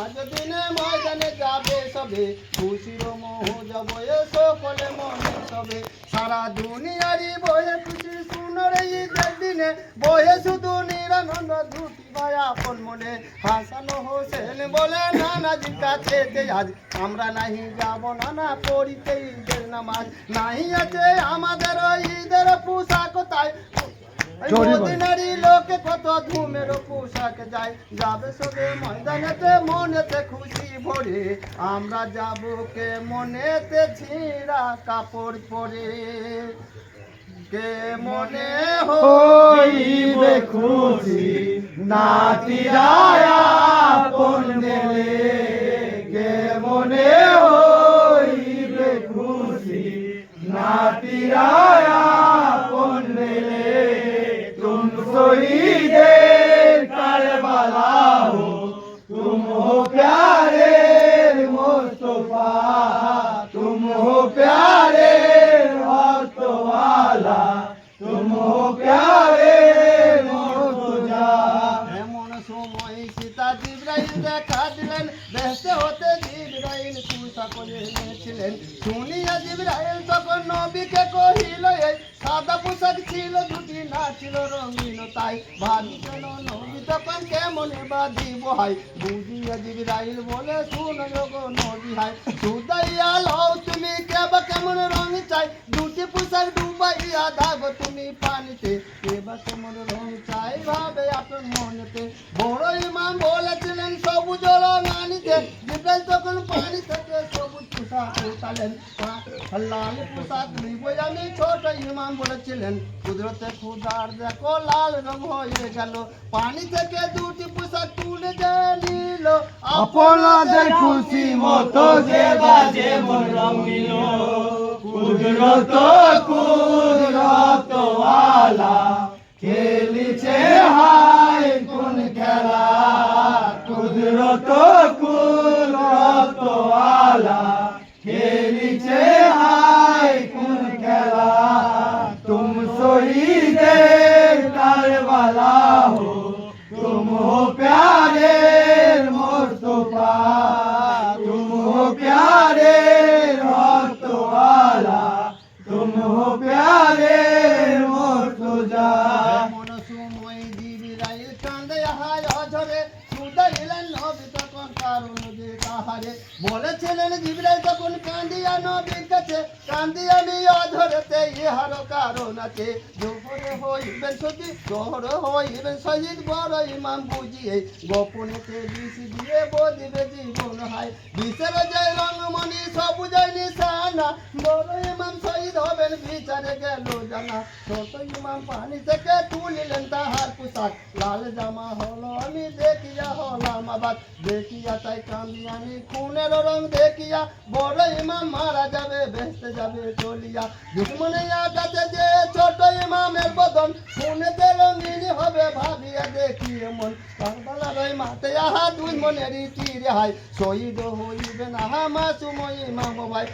আজ দিনে ময়দানে যাবে সবে। খুশির মোহ যাব সকলে মনে সবে। সারা দুনিয়ারই বয়ে খুশি ঈদের দিনে। বয়ে শুধু নিরানন্দ মনে। হাসানো বলে আজ আমরা নাহি যাব। নানা পড়িতে ঈদের নামাজ নাহি আছে আমাদের মদিনারি লোকে কত ধুমের পোশাক যায়। যাবে সবে ময়দানেতে মনেতে খুশি ভরে। আমরা যাব কে মনেতে ছিঁড়া কাপড় পরে। কে মনে হইবে খুশি নাতিরায়া শহীদের কুসা করে এনেছিলেন। শুনিয়া জিব্রাইল তখন নবীকে কহিল এই সাদা পোশাক ছিল দুটি না ছিল, রঙিন তাই। ভাবি কেন নবী তখন কেমন বাদিব হাই বুঝিয়া জিব্রাইল বলে, শুন গো নবী হাই সুদাইয়া লও, তুমি কেবা কেমন রং চাই? দুটি পোশাক ডুবাইয়া দাগ তুমি পানিতে। কেবা কেমন রং চাই ভাবে আপনার মনেতে। বড় ইমাম বলেছিলেন, সবুজ রং আনিতে জিব্রাইল তখন পানি থেকে সবুজ পোশাক উঠালেন। লাল পোশাক নিবই আমি ছোট ইমাম বলেছিলেন কুদরতে খুদার দেখো লাল রং হয়ে গেল। পানি থেকে দুটি পোশাক তুলে যে নিল। আপনাদের খুশি মতো যে বাজে মন কুদরত কুদরত খেলিছে হাই কোন খেলা? Alá. বলেছিলেন জিবরাইল, তখন কান্দিয়া নবীর কাছে কান্দি আমি অঝরেতে ইহার কারণ আছে। দুপুরে হইবেন সতী শহর হইবেন শহীদ, বড় ইমাম বুঝিয়ে গোপনেতে বিষ দিয়ে বদিবে জীবন হায়। বিষের যে রঙমণি সবুজের নিশানা। বড় ইমাম শহীদ হবেন, বিচারে গেল জানা। ছোট ইমাম পানি থেকে তুলিলেন তাহার পোশাক। লাল জামা হলো আমি দেখিয়া হলাম আবার। দেখিয়া তাই কান্দি আমি খুনের রং দেখিয়া বড় ইমাম মারা যাবে বেসতে যাবে, চলিয়া। দুশ্মনে কাছে যে ছোট ইমামের বদন খুনেতে রঙিন হবে ভাবিয়া দেখি এমন মাতে আহা শহীদ হইবে না মাসুম ইমাম ভাই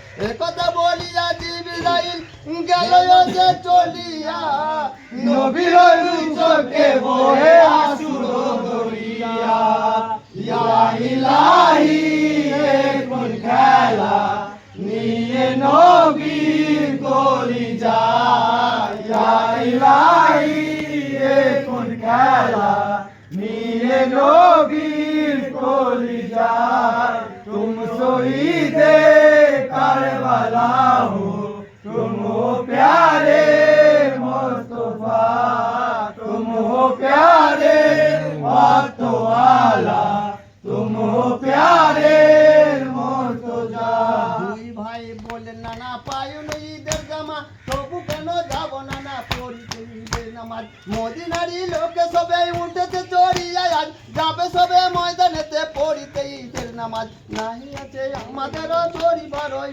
বলিয়া গেল যে চলিয়া। নবীর চোখে বহে আসুর দরিয়া তুম শহীদে কারবালা হো तुम हो प्यारे मुस्तफा तुम हो प्यारे वक्त वाला तुम हो प्यारे मुर्तजा দুই ভাই বললেন নানা পায়ন ঈদের জামা তবু কেন যাব নানা পড়িতে ঈদের নামাজ মদিনারি লোকে সবে উঠেছে চড়িয়া আজ যাবে সবে ময়দানেতে পড়িতে ঈদের নামাজ নাহি আছে আমাদের চড়িবার ওই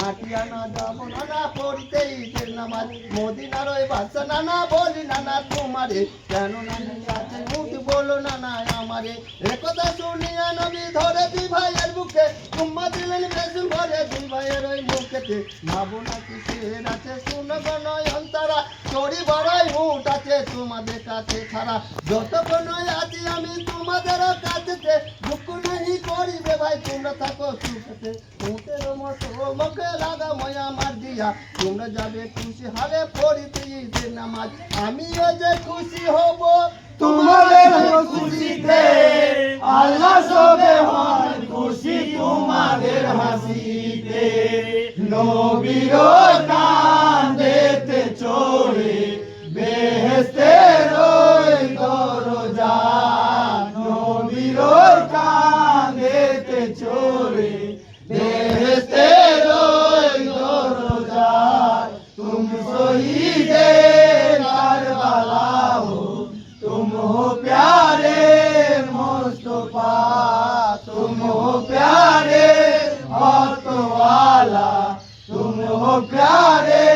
হাঁটিয়া না যাব নানা পড়িতে ঈদের নামাজ। মদিনার ওই বাদশা নানা বলি, নানা কেন আছে উঠি বলো নানা আমারে? একথা শুনিয়া নবী ধরে তোমাদের কাছে ছাড়া। যতক্ষণ আছি আমি তোমাদের কাছে। দুঃখ থাকো সুখেতে। ভূতের মতো মুখে রাধা ময়া মার দিয়া। তোমরা যাবে খুশি হালে পড়িতে ঈদের নামাজ। আমিও যে খুশি হব, তোমাদের খুশিতে। আল্লাহ সবে হন খুশি তোমাদের হাসিতে। নবীর কান্দেতে চড়ে বে প্রাণে